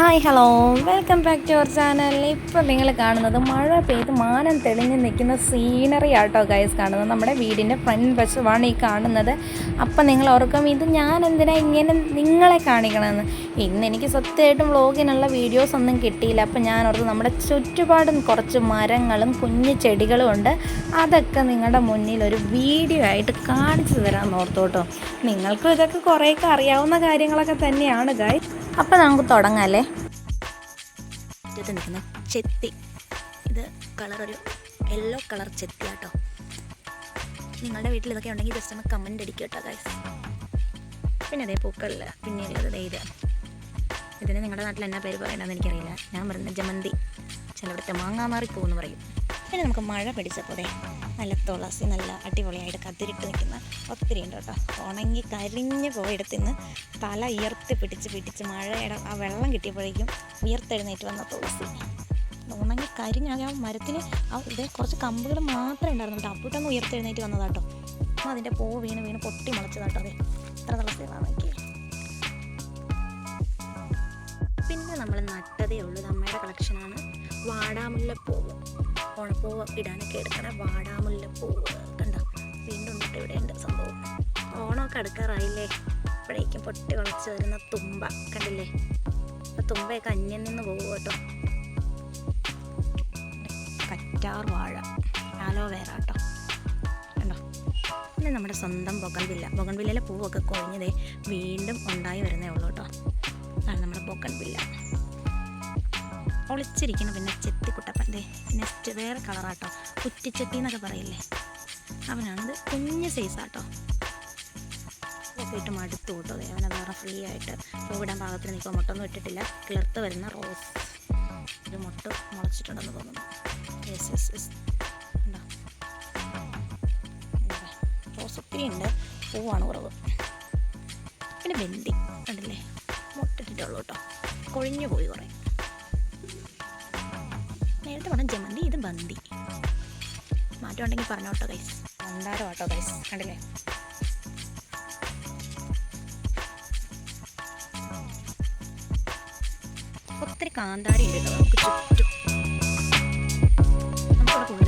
Hi hello welcome back to our channel ഇപ്പോൾ നിങ്ങൾ കാണുന്നത് മഴ പെയ്ത് മാനം തെളിഞ്ഞ് നിൽക്കുന്ന സീനറി ആട്ടോ ഗൈസ് കാണുന്നത്. നമ്മുടെ വീടിന്റെ ഫ്രണ്ട് വശമാണ് ഈ കാണുന്നത്. അപ്പം നിങ്ങൾ ഓർക്കും ഇത് ഞാൻ എന്തിനാ ഇങ്ങനെ നിങ്ങളെ കാണിക്കണമെന്ന് ഇന്ന് എനിക്ക് സത്യമായിട്ടും വ്ളോഗിനുള്ള വീഡിയോസ് ഒന്നും കിട്ടിയില്ല. അപ്പം ഞാൻ ഓർത്ത് നമ്മുടെ ചുറ്റുപാടും കുറച്ച് മരങ്ങളും കുഞ്ഞു ചെടികളും ഉണ്ട്. അതൊക്കെ നിങ്ങളുടെ മുന്നിൽ ഒരു വീഡിയോ ആയിട്ട് കാണിച്ചു തരാമെന്ന് ഓർത്തോട്ടോ. നിങ്ങൾക്കും ഇതൊക്കെ കുറേയൊക്കെ അറിയാവുന്ന കാര്യങ്ങളൊക്കെ തന്നെയാണ് ഗൈസ് അപ്പം നമുക്ക് തുടങ്ങാം അല്ലേ? മുറ്റത്ത് നിൽക്കുന്ന ചെത്തി. ഇത് കളർ ഒരു യെല്ലോ കളർ ചെത്തി കേട്ടോ നിങ്ങളുടെ വീട്ടിൽ ഇതൊക്കെ ഉണ്ടെങ്കിൽ ജസ്റ്റ് ഒന്ന് കമന്റ് അടിക്കുക കേട്ടോ ഗൈസ് പിന്നെ അതേ പൂക്കളിൽ പിന്നെ ഉള്ളത് ദേ ഇത്. ഇതിന് നിങ്ങളുടെ നാട്ടിൽ എന്നാ പേര് പറയണമെന്ന് എനിക്കറിയില്ല. ഞാൻ പറയുന്നത് ജമന്തി. ചിലവിടുത്തെ മാങ്ങാമാറി എന്ന് പറയും. പിന്നെ നമുക്ക് മഴ പിടിച്ചപ്പോഴേ നല്ല തുളസി നല്ല അടിപൊളിയായിട്ട് കതിരിട്ട് നിൽക്കുന്ന ഒത്തിരി ഉണ്ട് കേട്ടോ. ഉണങ്ങി കരിഞ്ഞ് പോയെടുത്തിന്ന് തല ഉയർത്തി പിടിച്ച് പിടിച്ച് മഴയുടെ ആ വെള്ളം കിട്ടിയപ്പോഴേക്കും ഉയർത്തെഴുന്നേറ്റ് വന്ന തുളസി. ഉണങ്ങി കരിഞ്ഞാകെ ആ മരത്തിന് ആ ഇതേ കുറച്ച് കമ്പുകൾ മാത്രമേ ഉണ്ടായിരുന്നു കേട്ടോ. ഉയർത്തെഴുന്നേറ്റ് വന്നതാട്ടോ അപ്പോൾ അതിന്റെ പൂ വീണ് വീണ് പൊട്ടി മുളച്ചതാട്ടോ അതെ. ഇത്ര തുളസികളാണ് നോക്കിയേ. പിന്നെ നമ്മൾ നട്ടതേ ഉള്ളൂ. നമ്മുടെ കളക്ഷനാണ്. വാടാമുല്ലപ്പൂവ് ഓണപ്പൂവ് ഇടാനൊക്കെ എടുക്കണ വാടാമുല്ലപ്പൂവ് കണ്ടോ? വീണ്ടും ഉണ്ട് ഇവിടെ ഉണ്ട് സംഭവം. ഓണമൊക്കെ അടുക്കാറായില്ലേ? അപ്പോഴേക്കും പൊട്ടി വളച്ച് വരുന്ന തുമ്പ കണ്ടില്ലേ? ആ തുമ്പയൊക്കെ അന്യം നിന്ന് പോകും കേട്ടോ. കറ്റാർ വാഴ. ആലോവേറ കേട്ടോ കണ്ടോ? പിന്നെ നമ്മുടെ സ്വന്തം ബൊഗൺവില്ല ബൊഗൺവില്ലയിലെ പൂവൊക്കെ കൊഴിഞ്ഞതേ വീണ്ടും ഉണ്ടായി വരുന്നേ ഉള്ളൂ കേട്ടോ. അതാണ് നമ്മുടെ ബൊഗൺവില്ല ഒളിച്ചിരിക്കണം പിന്നെ ചെത്തിക്കുട്ടപ്പൻ ദേ നെക്സ്റ്റ് വേറെ കളറാട്ടോ കുറ്റിച്ചെത്തി എന്നൊക്കെ പറയില്ലേ? അവനാണിത് കുഞ്ഞ് സൈസാട്ടോ ഇട്ട് മടുത്തു കൂട്ടോ. അവനെ വേറെ ഫ്രീ ആയിട്ട് പൂവിടാൻ പാകത്തിന് നിൽക്കുക മുട്ടൊന്നും ഇട്ടിട്ടില്ല. കിളിർത്ത് വരുന്ന റോസ് ഒരു മുട്ട മുളച്ചിട്ടുണ്ടെന്ന് തോന്നുന്നു. യെസ് യെസ് യെസ് റോസ് ഒത്തിരി ഉണ്ട്. പൂവാണ് കുറവ്. പിന്നെ ബെന്തി. കണ്ടില്ലേ? മുട്ടിട്ടുള്ളൂ കേട്ടോ. കൊഴിഞ്ഞു പോയി കുറേ. നേരത്തെ വേണം ജമന്തി ഇത് ബന്തി മാറ്റം ഉണ്ടെങ്കിൽ പറഞ്ഞോട്ടോ കൈസ് മന്ദാരം ആട്ടോ കൈസ് കണ്ടില്ലേ? ഒത്തിരി കാന്താരി ഉണ്ട് നമുക്ക് ചുറ്റും. നമുക്കിവിടെ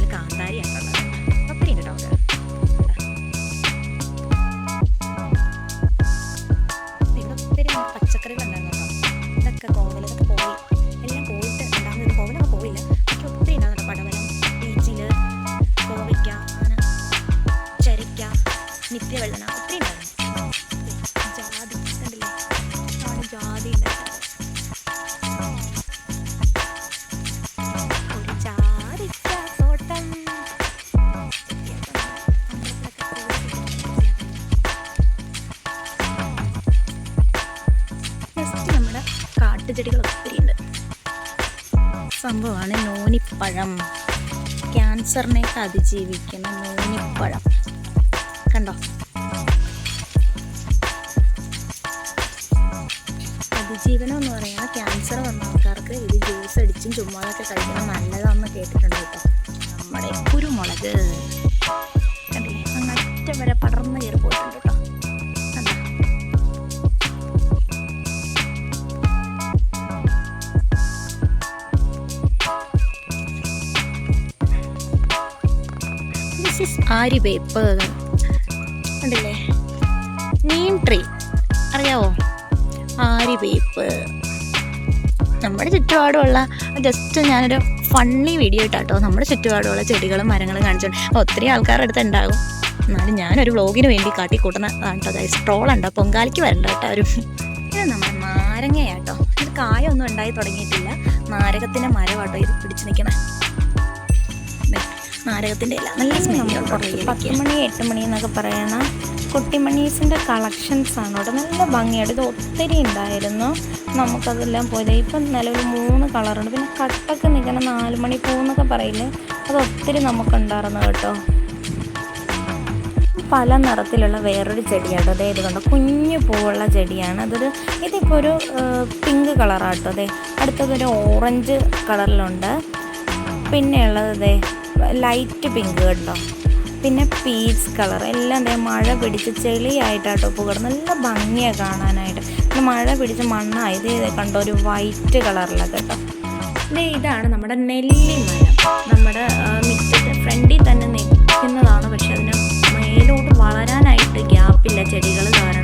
കാട്ടുചെടികൾ ഒത്തിരി ഉണ്ട്. സംഭവമാണ് നോനിപ്പഴം. ക്യാൻസറിനെയൊക്കെ അതിജീവിക്കുന്ന നോനിപ്പഴം. കണ്ടോ? അതിജീവനം എന്ന് പറയുന്നത് ക്യാൻസർ വന്ന ആൾക്കാർക്ക് ഇത് ജ്യൂസ് അടിച്ചും ചുമ്മാതൊക്കെ കഴിക്കണം നല്ലതാണെന്ന് കേട്ടിട്ടുണ്ട് കേട്ടോ. നമ്മുടെ കുരുമുളക്. ഇസ് പേപ്പർ കണ്ടില്ലേ? നീം ട്രീ അറിയാവോ? ആര്യവേപ്പ് നമ്മുടെ ചുറ്റുപാടുമുള്ള ജസ്റ്റ് ഞാനൊരു ഫണ്ണി വീഡിയോ ഇട്ടാട്ടോ. നമ്മുടെ ചുറ്റുപാടുമുള്ള ചെടികളും മരങ്ങളും കാണിച്ചുകൊണ്ട് ഒത്തിരി ആൾക്കാരുടെ അടുത്ത് ഉണ്ടാകും. എന്നാലും ഞാനൊരു വ്ളോഗിന് വേണ്ടി കാട്ടിക്കൂട്ടുന്ന കേട്ടോ ഗൈസ് ട്രോളുണ്ടോ പൊങ്കാലിക്ക് വരണ്ട കേട്ടോ ഒരു ഇത് നമ്മുടെ നാരങ്ങയാട്ടോ. ഇത് കായൊന്നും ഉണ്ടായി തുടങ്ങിയിട്ടില്ല. നാരകത്തിന്റെ മരമാട്ടോ ഇത് പിടിച്ചു നിൽക്കണേ നാരകത്തിന്റെ ഇല നല്ല സ്മെല്ലുണ്ട് പത്ത് മണി എട്ട് മണി എന്നൊക്കെ പറയണ കുട്ടിമണീസിന്റെ കളക്ഷൻസ് ആണ്. ഇവിടെ നല്ല ഭംഗിയായിട്ട് ഇത് ഒത്തിരി ഉണ്ടായിരുന്നു. നമുക്കതെല്ലാം പോയത് ഇപ്പം നിലവിൽ മൂന്ന് കളറുണ്ട് പിന്നെ കട്ടൊക്കെ നിൽക്കുന്ന നാല് മണി പോകുന്നൊക്കെ പറയില്ലേ? അത് ഒത്തിരി നമുക്കുണ്ടായിരുന്നു കേട്ടോ. പല നിറത്തിലുള്ള വേറൊരു ചെടിയാട്ടോ അതെ ഇത് കണ്ടോ? കുഞ്ഞു പൂവുള്ള ചെടിയാണ്. അതൊരു ഇതിപ്പോൾ ഒരു പിങ്ക് കളറാട്ടോ അതെ അടുത്തതൊരു ഓറഞ്ച് കളറിലുണ്ട് പിന്നെയുള്ളത് അതെ ലൈറ്റ് പിങ്ക് കേട്ടോ. പിന്നെ പീച്ച് കളർ എല്ലാം എന്താ മഴ പിടിച്ച് ചെളിയായിട്ടാട്ടോ പുകർ നല്ല ഭംഗിയാണ് കാണാനായിട്ട്. പിന്നെ മഴ പിടിച്ച് മണ്ണായി. ഇത് കണ്ടോ ഒരു വൈറ്റ് കളറിലാണ് കേട്ടോ. ദേ ഇതാണ് നമ്മുടെ നെല്ലി മരം. നമ്മുടെ മിക്സിന്റെ ഫ്രണ്ടിൽ തന്നെ നിൽക്കുന്നതാണ്. പക്ഷെ അതിന് മേലോട്ട് വളരാനായിട്ട് ഗ്യാപ്പില്ല ചെടികൾ കാരണം.